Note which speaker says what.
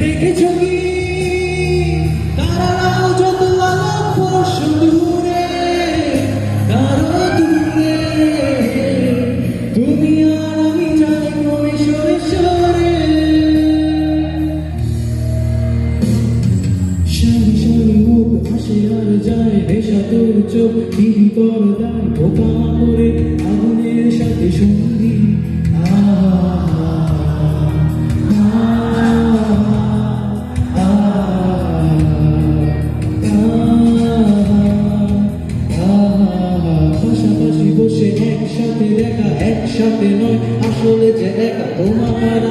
Speaker 1: দেখেছ কি? তারাও যত আলোক সুদূরে, তারা দূরে। তুমি আর আমি জানি কবে সরে সরে। তোর দায়। একসাথে নয়। আসলে যে একা তোমার